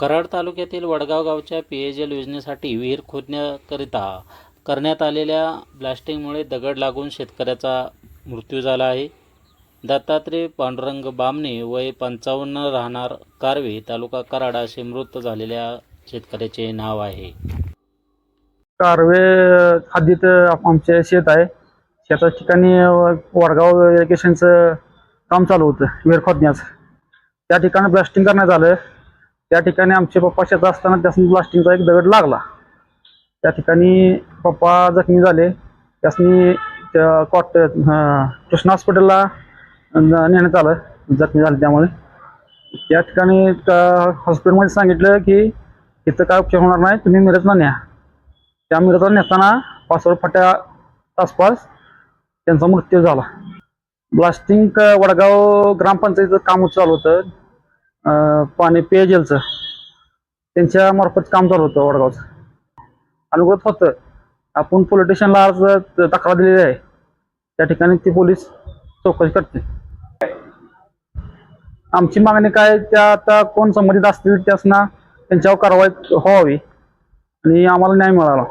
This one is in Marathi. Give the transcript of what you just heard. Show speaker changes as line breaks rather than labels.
कराड तालुक्यातील वडगाव गावच्या पेयजल योजनेसाठी विहीर खोदण्याकरिता करण्यात आलेल्या ब्लास्टिंगमुळे दगड लागून शेतकऱ्याचा मृत्यू झाला आहे. दत्तात्रय पांडुरंग बामणे वय पंचावन्न राहणार कारवे तालुका कराड असे मृत झालेल्या शेतकऱ्याचे नाव आहे.
कारवे हद्दीत आमचे शेत आहे. शेता ठिकाणी वडगाव इरिगेशनचं काम चालू होतं विहीर खोदण्याचं. त्या ठिकाणी ब्लास्टिंग करण्यात आलं. त्या ठिकाणी आमचे पप्पा शेतात असताना त्यासनी ब्लास्टिंगचा एक दगड लागला. त्या ठिकाणी पप्पा जखमी झाले. त्यासनी त्या कॉट कृष्णा हॉस्पिटलला नेण्यात आलं. जखमी झाले त्यामुळे. त्या ठिकाणी हॉस्पिटलमध्ये सांगितलं की इथं काय उपचार होणार नाही तुम्ही मिरजला न्या. त्या मिरजला नेताना पाचवड फाट्या आसपास त्यांचा मृत्यू झाला. ब्लास्टिंग वडगाव ग्रामपंचायतीचं काम चालू होतं. पाणी पेयजलचं. त्यांच्या मार्फत काम चालू होतं वडगावचं. अनुगत होतं. आपण पोलीस स्टेशनला अर्ज तक्रार दिलेली आहे. त्या ठिकाणी ती पोलीस चौकशी करते. आमची मागणी काय त्या आता कोण संबंधित असतील त्यासना त्यांच्यावर कारवाई व्हावी आणि आम्हाला न्याय मिळाला